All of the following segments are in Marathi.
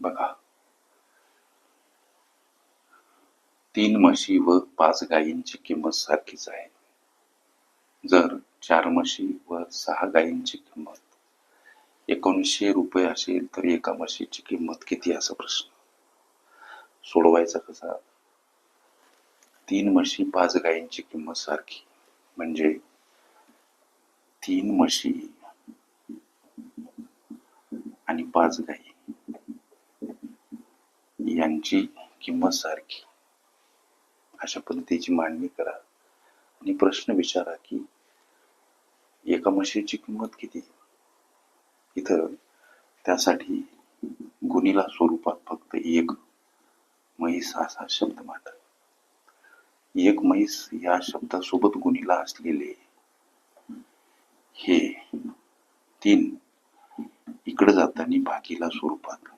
बघा. तीन म्हशी व पाच गायींची किंमत सारखीच आहे. जर चार म्हशी व सहा गायींची किंमत एकोणीसशे रुपये असेल तर एका म्हशीची किंमत किती असा प्रश्न. सोडवायचा कसा? तीन म्हशी पाच गायींची किंमत सारखी. म्हणजे तीन म्हशी आणि पाच गायी. यांची किंमत सारखी. अशा पद्धतीची मांडणी करा आणि प्रश्न विचारा की एका म्हशीची किंमत किती? इथं त्यासाठी गुणीला स्वरूपात फक्त एक म्हैस असा शब्द मांडा. एक म्हैस या शब्दासोबत गुणीला असलेले हे तीन इकडे जाताना भागीला स्वरूपात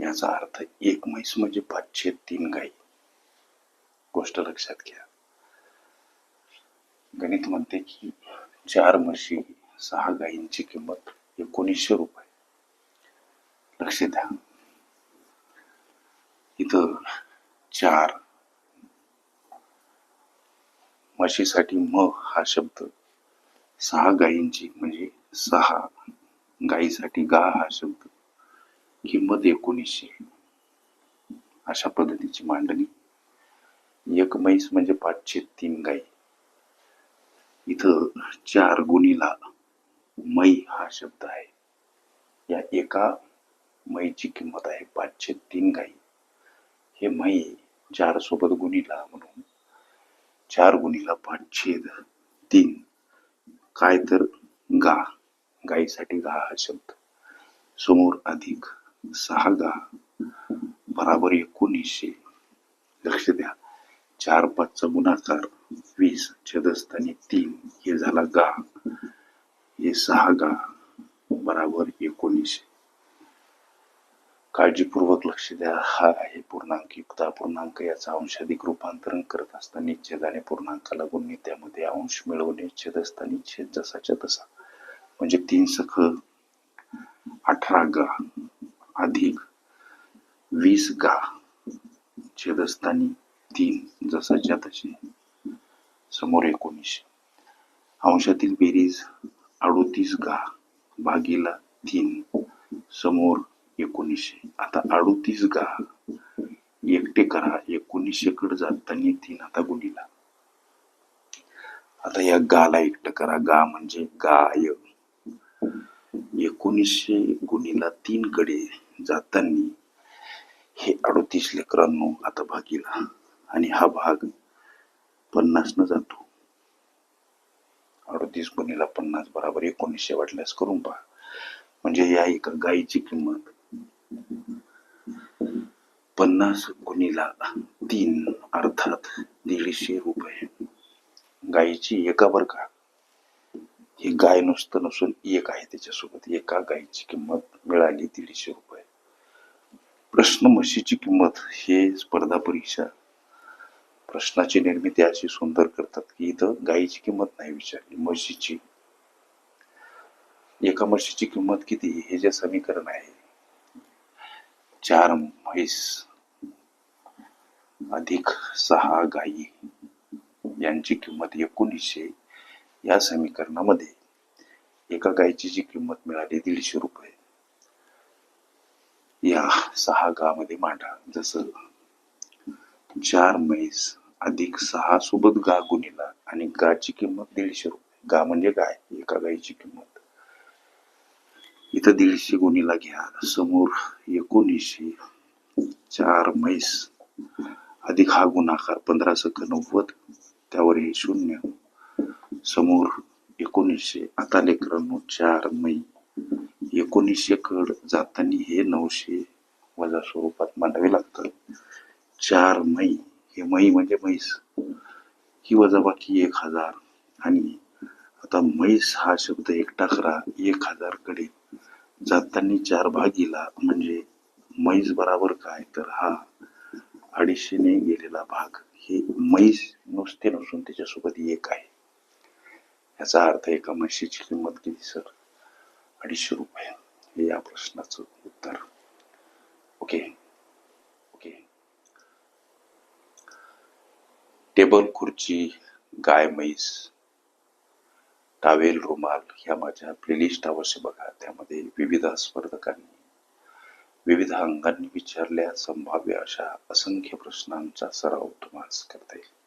याचा अर्थ एक म्हैस म्हणजे पाचशे तीन गाई. गोष्ट लक्षात घ्या. गणित म्हणते की चार म्हशी सहा गायींची किंमत एकोणीसशे रुपये. लक्ष द्या. इथं चार म्हशीसाठी म हा शब्द सहा गायींची म्हणजे सहा गायीसाठी गा हा शब्द. किंमत एकोणीसशे. अशा पद्धतीची मांडणी. एक म्हैस म्हणजे पाचशे तीन गाई. इथं चार गुणीला मै हा शब्द आहे. या एका मैची किंमत आहे पाचशे तीन गाई. हे मै चार सोबत गुणीला म्हणून चार गुणीला पाचशे तीन. काय तर गा. गाईसाठी गा हा शब्द. समोर अधिक सहा गा बराबर एकोणीसशे. लक्ष द्या. चार पाचचा गुणाकार वीस छेदस्थानी तीन हे झाला गा. हे सहा गा बराबर एकोणीसशे. काळजीपूर्वक लक्ष द्या. हा आहे पूर्णांक युक्त पूर्णांक याचा अंशाधिक रूपांतरण करत असताना छेदाने पूर्णांकाला गुणणे त्यामध्ये अंश मिळवणे छेदस्थानी छेद जसाच्या तसा. म्हणजे तीन सख अठरा गा. अधिक वीस गा छेदस्थानी तीन जसाच्या तसे समोर एकोणीसशे. अंशातील बेरीज अडोतीस गा भागीला तीन समोर एकोणीसशे. आता अडोतीस गा एकटे करा एकोणीसशे कडे जाताना तीन आता गुणीला. आता या गाला एकटं करा. गा म्हणजे गाय. एकोणीसशे गुणीला तीन कडे जाताना हे अडोतीस लेकरांनो आता भागीला आणि हा भाग पन्नास न जातो. अडोतीस गुणीला पन्नास बराबर एकोणीसशे वाटल्यास करून पहा. म्हणजे या एका गायीची किंमत पन्नास गुणीला तीन अर्थात दीडशे रुपये. गायीची एका बर का? ही गाय नुसतं नसून एक आहे त्याच्यासोबत. एका गायीची किंमत मिळाली दीडशे रुपये. प्रश्न म्हशीची किंमत हे स्पर्धा परीक्षा प्रश्नाची निर्मिती अशी सुंदर करतात की इथं गायीची किंमत नाही विचारली म्हशीची. एका म्हशीची किंमत किती? हे जे समीकरण आहे. चार म्हैस अधिक सहा गायी यांची किंमत एकोणीसशे. या समीकरणामध्ये एका गायीची जी किंमत मिळाली दीडशे रुपये. या सहा गामध्ये मांडा. जसं चार म्हैस अधिक सहा सोबत गा गुणीला आणि गाची किंमत दीडशे रुपये. गा म्हणजे गाय एका गायीची किंमत. इथं दीडशे गुणीला घ्या. समोर एकोणीसशे चार म्हैस अधिक हा गुणाकार पंधरा सख नव्वद त्यावर हे शून्य. समोर एकोणीसशे आता लेकरांनो चार मै एकोणीसशे कड जाताना हे नऊशे वजा स्वरूपात मांडावे लागतात चार मै हे मै म्हणजे म्हैस. ही वजाबाकी एक हजार आणि आता म्हैस हा शब्द एकटा करा एक हजारकडे जाताना चार भागीला म्हणजे म्हैस बराबर काय? तर हा अडीचशेने गेलेला भाग. हे म्हैस नुसते नसून त्याच्यासोबत एक आहे. याचा अर्थ एका म्हशीची किंमत किती सर? अडीचशे रुपये. हे या प्रश्नाचं उत्तर. ओके ओके टेबल खुर्ची गाय म्हैस टावेल रुमाल ह्या माझ्या प्लेलिस्ट अवश्य बघा. त्यामध्ये विविध स्पर्धकांनी विविध अंगांनी विचारल्या संभाव्य अशा असंख्य प्रश्नांचा सराव तुम्हाला करता. येईल